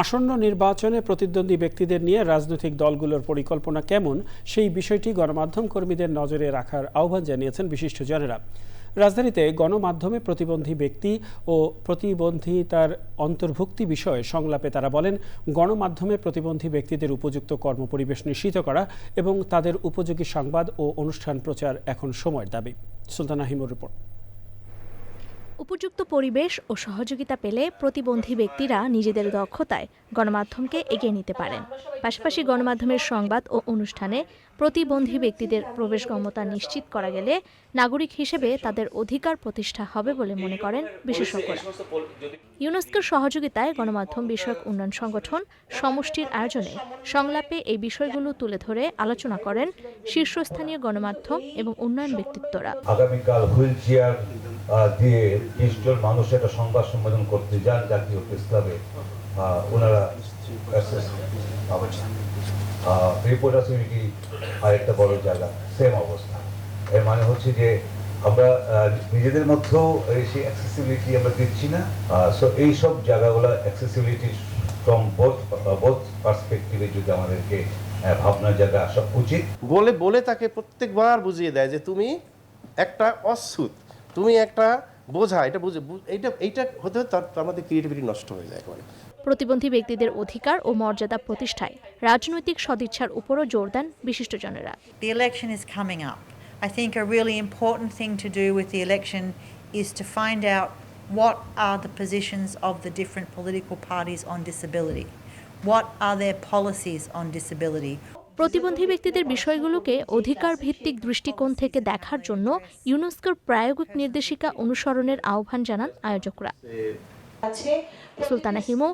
আসন্ন নির্বাচনে প্রতিদ্বন্দ্বী ব্যক্তিদের নিয়ে রাজনৈতিক দলগুলোর পরিকল্পনা কেমন, সেই বিষয়টি গণমাধ্যম কর্মীদের নজরে রাখার আহ্বান জানিয়েছেন বিশিষ্টজনেরা। রাজধানীতে গণমাধ্যমে প্রতিবন্ধী ব্যক্তি ও প্রতিবন্ধিতার অন্তর্ভুক্তি বিষয়ে সংলাপে তারা বলেন, গণমাধ্যমে প্রতিবন্ধী ব্যক্তিদের উপযুক্ত কর্মপরিবেশ নিশ্চিত করা এবং তাদের উপযোগী সংবাদ ও অনুষ্ঠান প্রচার এখন সময়ের দাবি। সুলতানা হিমুর রিপোর্ট। উপযুক্ত পরিবেশ ও সহযোগিতা পেলে প্রতিবন্ধী ব্যক্তিরা নিজেদের দক্ষতায় গণমাধ্যমকে এগিয়ে নিতে পারেন। পাশাপাশি গণমাধ্যমের সংবাদ ও অনুষ্ঠানে প্রতিবন্ধী ব্যক্তিদের প্রবেশগম্যতা নিশ্চিত করা গেলে নাগরিক হিসেবে তাদের অধিকার প্রতিষ্ঠা হবে বলে মনে করেন বিশেষজ্ঞরা। ইউনেস্কোর সহযোগিতায় গণমাধ্যম বিষয়ক উন্নয়ন সংগঠন সমষ্টির আয়োজনে সংলাপে এই বিষয়গুলো তুলে ধরে আলোচনা করেন শীর্ষস্থানীয় গণমাধ্যম এবং উন্নয়ন ব্যক্তিত্বরা। দিয়ে বিশ জন মানুষ একটা সংবাদ সম্মেলন করতে যান জাতীয় প্রেস ক্লাবে। ওনারা রিপোর্টার্স ইউনিটি আরেকটা বড় জায়গা সেম অবস্থা। এর মানে হচ্ছে যে আমরা নিজেদের মধ্যেও সেই অ্যাক্সেসিবিলিটি আমরা দিচ্ছি না। সো এই সব জায়গাগুলো অ্যাক্সেসিবিলিটি ফ্রম বোথ বোথ পার্সপেক্টিভে যদি আমাদেরকে ভাবনার জায়গা আসা উচিত। বলে বলে তাকে প্রত্যেকবার বুঝিয়ে দেয় যে তুমি একটা অচ্ছুত তুমি একটা বোঝা এটা বুঝে এইটা এইটা হতে হতে তার মধ্যে ক্রিয়েটিভিটি নষ্ট হয়ে যায় একেবারে প্রতিবন্ধী ব্যক্তিদের অধিকার ও মর্যাদা প্রতিষ্ঠায় রাজনৈতিক সদিচ্ছার উপরও জোর দেন বিশিষ্টজনেরা The election is coming up. I think a really important thing to do with the election is to find out what are the positions of the different political parties on disability. What are their policies on disability? প্রতিবন্ধী ব্যক্তিদের বিষয়গুলোকে অধিকার ভিত্তিক দৃষ্টিকোণ থেকে দেখার জন্য ইউনেস্কোর প্রায়োগিক নির্দেশিকা অনুসরণের আহ্বান জানান আয়োজকরা। সুলতানা হিমু